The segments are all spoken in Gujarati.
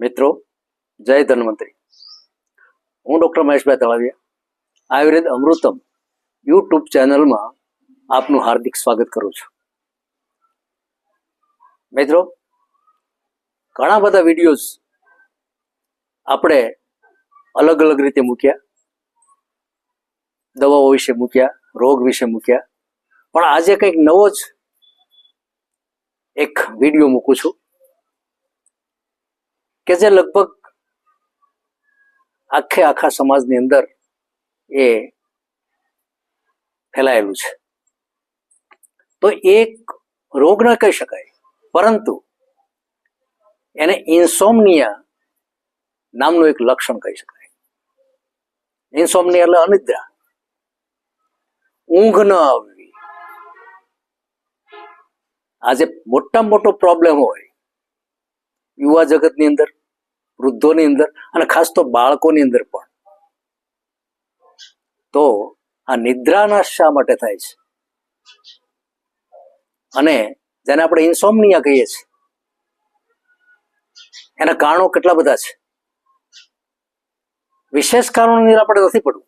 મિત્રો, જય ધન્વંતરી. હું ડૉક્ટર મહેશભાઈ તળાવિયા, આયુર્વેદ અમૃતમ યુટ્યુબ ચેનલમાં આપનું હાર્દિક સ્વાગત કરું છું. મિત્રો, ઘણા બધા વિડીયોઝ આપણે અલગ અલગ રીતે મૂક્યા. દવાઓ વિશે મૂક્યા, રોગ વિશે મૂક્યા. પણ આજે કંઈક નવો જ એક વીડિયો મૂકું છું. કે જે લગભગ આખે આખા સમાજની અંદર એ ફેલાયેલું છે. તો એક રોગ ન કહી શકાય, પરંતુ એને ઇન્સોમનિયા નામનું એક લક્ષણ કહી શકાય. ઇન્સોમનિયા એટલે અનિદ્રા. ઊંઘ ન આવવી. આજે મોટામાં મોટો પ્રોબ્લેમ હોય યુવા જગતની અંદર. વૃદ્ધોની અંદર અને ખાસ તો બાળકોની અંદર પણ. તો આ નિદ્રાના શા માટે થાય છે? અને જેને આપણે ઇન્સોમનિયા કહીએ છીએ, એના કારણો કેટલા બધા છે? વિશેષ કારણોની આપણે નથી પડવું.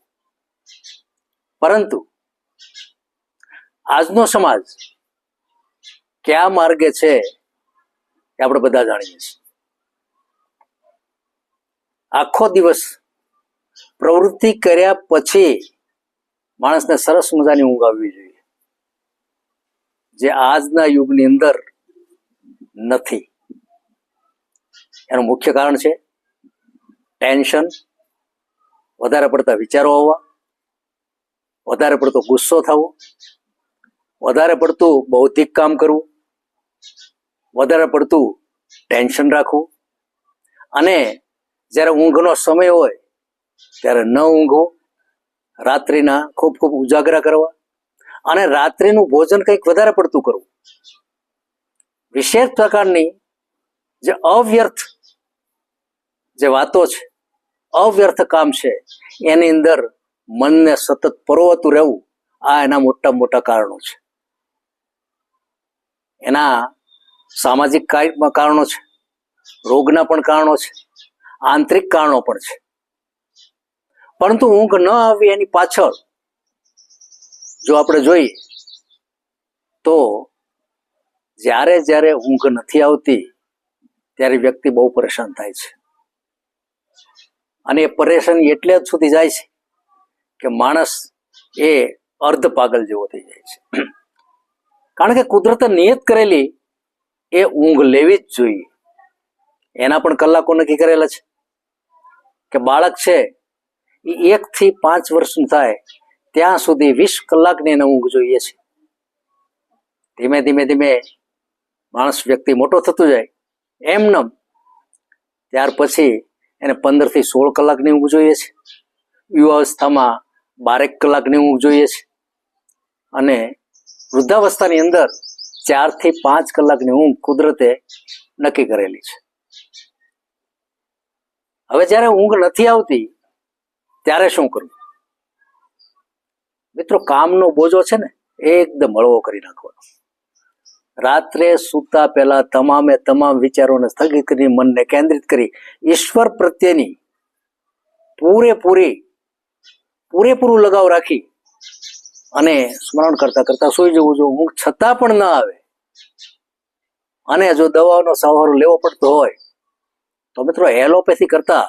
પરંતુ આજનો સમાજ કયા માર્ગે છે એ આપણે બધા જાણીએ છીએ. આખો દિવસ પ્રવૃત્તિ કર્યા પછી માણસને સરસ મજાની ઊંઘ આવવી જોઈએ. જે આજના યુગની અંદર નથી. એનું મુખ્ય કારણ છે ટેન્શન, વધારે પડતા વિચારો આવવા, વધારે પડતો ગુસ્સો થવો, વધારે પડતું બૌદ્ધિક કામ કરવું, વધારે પડતું ટેન્શન રાખવું અને જ્યારે ઊંઘનો સમય હોય, ત્યારે ન ઊંઘવું રાત્રિના ખૂબ ખૂબ ઉજાગરા કરવા અને રાત્રિનું ભોજન કંઈક વધારે પડતું કરવું. વિશેષ પ્રકારની જે અવ્યર્થ જે વાતો છે, અવ્યર્થ કામ છે, એની અંદર મનને સતત પરોવતું રહેવું આ એના મોટા મોટા કારણો છે. એના સામાજિક કારણો છે, રોગના પણ કારણો છે આંતરિક કારણો પણ છે. પરંતુ ઊંઘ ન આવી એની પાછળ જો આપણે જોઈએ તો જ્યારે જ્યારે ઊંઘ નથી આવતી ત્યારે વ્યક્તિ બહુ પરેશાન થાય છે. અને એ પરેશાન એટલે જ સુધી જાય છે કે માણસ એ અર્ધ પાગલ જેવો થઈ જાય છે. કારણ કે કુદરતે નિયત કરેલી એ ઊંઘ લેવી જ જોઈએ. એના પણ કલાકો નક્કી કરેલા છે. કે બાળક છે એ એક થી પાંચ વર્ષનું થાય, ત્યાં સુધી વીસ કલાકની એને ઊંઘ જોઈએ છે. ધીમે ધીમે ધીમે માણસ વ્યક્તિ મોટો થતો જાય. એમનેમ ત્યાર પછી એને પંદરથી સોળ કલાકની ઊંઘ જોઈએ છે. યુવાવસ્થામાં બારેક કલાકની ઊંઘ જોઈએ છે. અને વૃદ્ધાવસ્થાની અંદર ચારથી પાંચ કલાકની ઊંઘ કુદરતે નક્કી કરેલી છે. હવે જ્યારે ઊંઘ નથી આવતી, ત્યારે શું કરવું મિત્રો, કામનો બોજો છે ને, એકદમ હળવો કરી નાખવાનો. રાત્રે સૂતા પહેલા તમામે તમામ વિચારોને સ્થગિત કરી, મનને કેન્દ્રિત કરી, ઈશ્વર પ્રત્યેની પૂરેપૂરી, પૂરેપૂરું લગાવ રાખી અને સ્મરણ કરતા કરતા સુઈ જવું જો ઊંઘ છતાં પણ ના આવે. અને જો દવાઓનો સહારો લેવો પડતો હોય તો મિત્રો એલોપેથી કરતા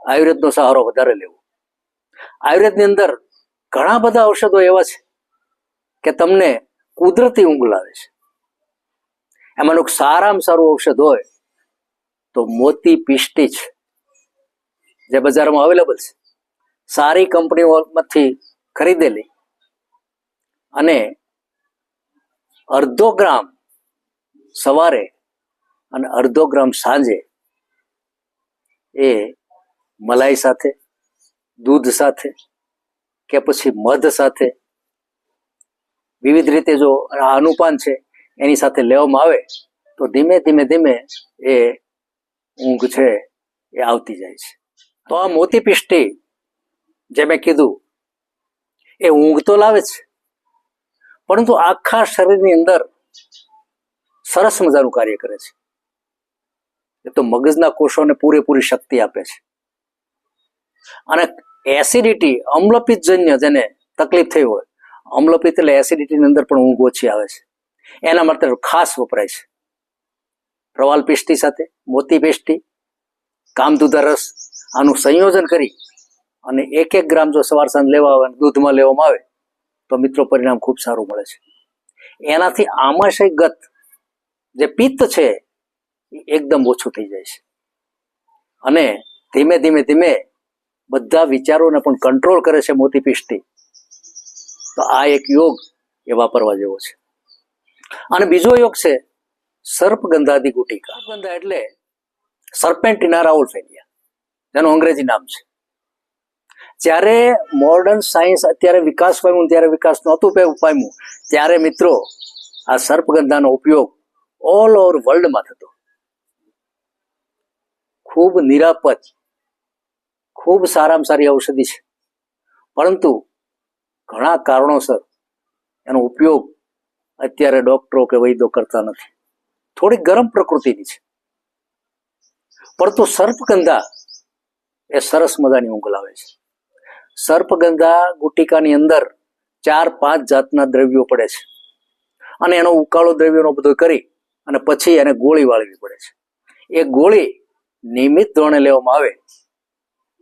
આયુર્વેદનો સહારો વધારે લેવો. આયુર્વેદની અંદર ઘણા બધા ઔષધો એવા છે કે તમને કુદરતી ઊંઘ લાવે છે. એમાંનું સારામાં સારું ઔષધ હોય તો મોતી પિષ્ટી છે. જે બજારમાં અવેલેબલ છે. સારી કંપનીઓમાંથી ખરીદેલી અને અડધો ગ્રામ સવારે અને અડધો ગ્રામ સાંજે એ મલાઈ સાથે, દૂધ સાથે કે પછી મધ સાથે. વિવિધ રીતે જો આ અનુપાન છે એની સાથે લેવામાં આવે, તો ધીમે ધીમે ધીમે એ ઊંઘ છે એ આવતી જાય છે. તો આ મોતી પિષ્ટી જે મેં કીધું, એ ઊંઘ તો લાવે છે. પરંતુ આખા શરીરની અંદર સરસ મજાનું કાર્ય કરે છે. એ તો મગજના કોષોને પૂરેપૂરી શક્તિ આપે છે. અને એસિડિટી અમ્લપિત્તજન્ય જેને તકલીફ થઈ હોય અમ્લપિત્ત એટલે એસિડિટીની અંદર પણ ઊંઘ ઓછી આવે છે. એના માટે ખાસ વપરાય છે. પ્રવાલ પેસ્ટી સાથે, મોતી પેસ્ટી કામધુધા રસ, આનું સંયોજન કરી અને એક એક ગ્રામ જો સવાર સાંજ લેવા આવે દૂધમાં લેવામાં આવે, તો મિત્રો પરિણામ ખૂબ સારું મળે છે. એનાથી આમાશય ગત જે પિત્ત છે એકદમ ઓછું થઈ જાય છે. અને ધીમે ધીમે ધીમે બધા વિચારોને પણ કંટ્રોલ કરે છે મોતી પિષ્ટી તો આ એક યોગ એ વાપરવા જેવો છે. અને બીજો યોગ છે સર્પગંધાદી ગુટિકા ગંધા એટલે સર્પેન્ટિના રાઉલ ફેલિયા જેનું અંગ્રેજી નામ છે. જ્યારે મોડર્ન સાયન્સ અત્યારે વિકાસ પામ્યું, ત્યારે વિકાસ નહોતું પામ્યું, ત્યારે મિત્રો આ સર્પગંધાનો ઉપયોગ ઓલ ઓવર વર્લ્ડમાં થતો. ખૂબ નિરાપદ, ખૂબ સારામાં સારી ઔષધિ છે. પરંતુ ઘણા કારણોસર એનો ઉપયોગ અત્યારે ડોક્ટરો કે વૈદ્યો કરતા નથી. થોડી ગરમ પ્રકૃતિની છે. પરંતુ સર્પગંધા એ સરસ મજાની ઊંઘ લાવે છે. સર્પગંધા ગુટિકાની અંદર ચાર પાંચ જાતના દ્રવ્યો પડે છે. અને એનો ઉકાળો દ્રવ્યોનો બધો કરી અને પછી એને ગોળી વાળવી પડે છે. એ ગોળી નિયમિત ધોરણે લેવામાં આવે,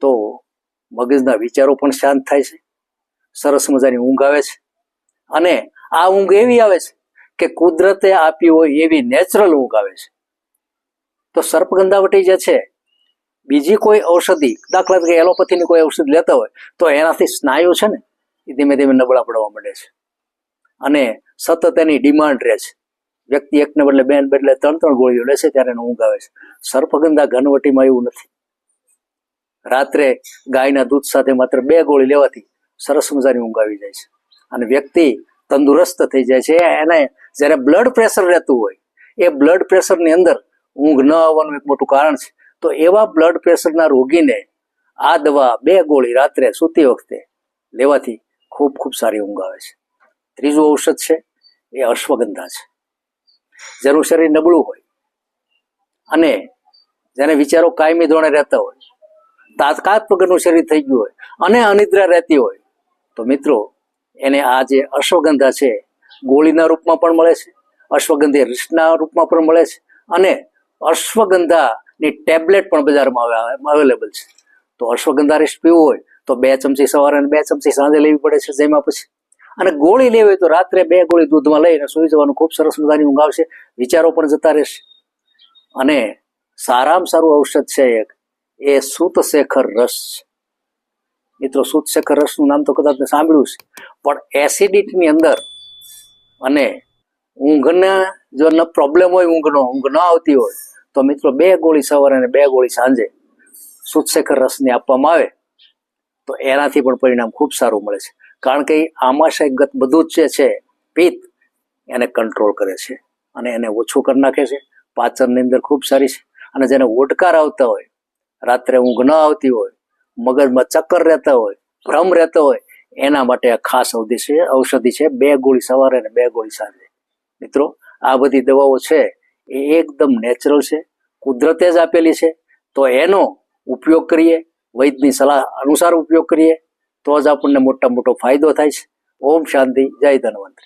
તો મગજના વિચારો પણ શાંત થાય છે, સરસ મજાની ઊંઘ આવે છે. અને આ ઊંઘ એવી આવે છે કે કુદરતે આપી હોય એવી નેચરલ ઊંઘ આવે છે. તો સર્પગંધાવટી જે છે, બીજી કોઈ ઔષધિ, દાખલા તરીકે એલોપેથીની કોઈ ઔષધિ લેતા હોય, તો એનાથી સ્નાયુ છે ને, એ ધીમે ધીમે નબળા પડવા માંડે છે. અને સતત એની ડિમાન્ડ રહે છે. વ્યક્તિ એકને બદલે બેન બદલે ત્રણ ત્રણ ગોળીઓ લે છે ત્યારે એને ઊંઘ આવે છે. સર્પગંધા ઘનવટીમાં એવું નથી. રાત્રે ગાયના દૂધ સાથે માત્ર બે ગોળી લેવાથી સરસ મજાની ઊંઘ આવી જાય છે. અને વ્યક્તિ તંદુરસ્ત થઈ જાય છે. એને જ્યારે બ્લડ પ્રેશર રહેતું હોય, એ બ્લડ પ્રેશરની અંદર ઊંઘ ન આવવાનું એક મોટું કારણ છે. તો એવા બ્લડ પ્રેશરના રોગીને આ દવા બે ગોળી રાત્રે સૂતી વખતે લેવાથી ખૂબ ખૂબ સારી ઊંઘ આવે છે. ત્રીજું ઔષધ છે, એ અશ્વગંધા છે. જેનું શરીર નબળું હોય. અને જેને વિચારો કાયમી ધોરણે રહેતા હોય તાત્કાત વગરનું શરીર થઈ ગયું હોય અને અનિદ્રા રહેતી હોય, તો મિત્રો, એને આ જે અશ્વગંધા છે, ગોળીના રૂપમાં પણ મળે છે, અશ્વગંધી રીસના રૂપમાં પણ મળે છે અને અશ્વગંધાની ટેબ્લેટ પણ બજારમાં અવેલેબલ છે. તો અશ્વગંધા રીસ પીવું હોય, તો બે ચમચી સવારે અને બે ચમચી સાંજે લેવી પડે છે જેમાં પછી. અને ગોળી લેવી હોય તો રાત્રે બે ગોળી દૂધમાં લઈને સૂઈ જવાનું ખૂબ સરસ મજાની ઊંઘ આવશે. વિચારો પણ જતા રહેશે. અને સારામાં સારું ઔષધ છે એક. એ સૂતશેખર રસ. મિત્રો, સૂતશેખર રસનું નામ તો કદાચ સાંભળ્યું છે પણ એસિડિટીની અંદર અને ઊંઘના જો ન પ્રોબ્લેમ હોય ઊંઘનો, ઊંઘ ન આવતી હોય, તો મિત્રો બે ગોળી સવારે અને બે ગોળી સાંજે સૂતશેખર રસની આપવામાં આવે. તો એનાથી પણ પરિણામ ખૂબ સારું મળે છે. કારણ કે આમાશયગત બધું જ જે છે, પિત્ત એને કંટ્રોલ કરે છે અને એને ઓછું કરી નાખે છે. પાચનની અંદર ખૂબ સારી છે. અને જેને ઓટકાર આવતા હોય, રાત્રે ઊંઘ ન આવતી હોય, મગજમાં ચક્કર રહેતા હોય, ભ્રમ રહેતો હોય, એના માટે આ ખાસ ઔષધિ છે ઔષધિ છે, બે ગોળી સવારે અને બે ગોળી સાંજે. મિત્રો, આ બધી દવાઓ છે, એ એકદમ નેચરલ છે, કુદરતે જ આપેલી છે. તો એનો ઉપયોગ કરીએ વૈદ્યની સલાહ અનુસાર ઉપયોગ કરીએ, તો જ આપણને મોટા મોટો ફાયદો થાય છે. ઓમ શાંતિ, જય ધન્વંતરી.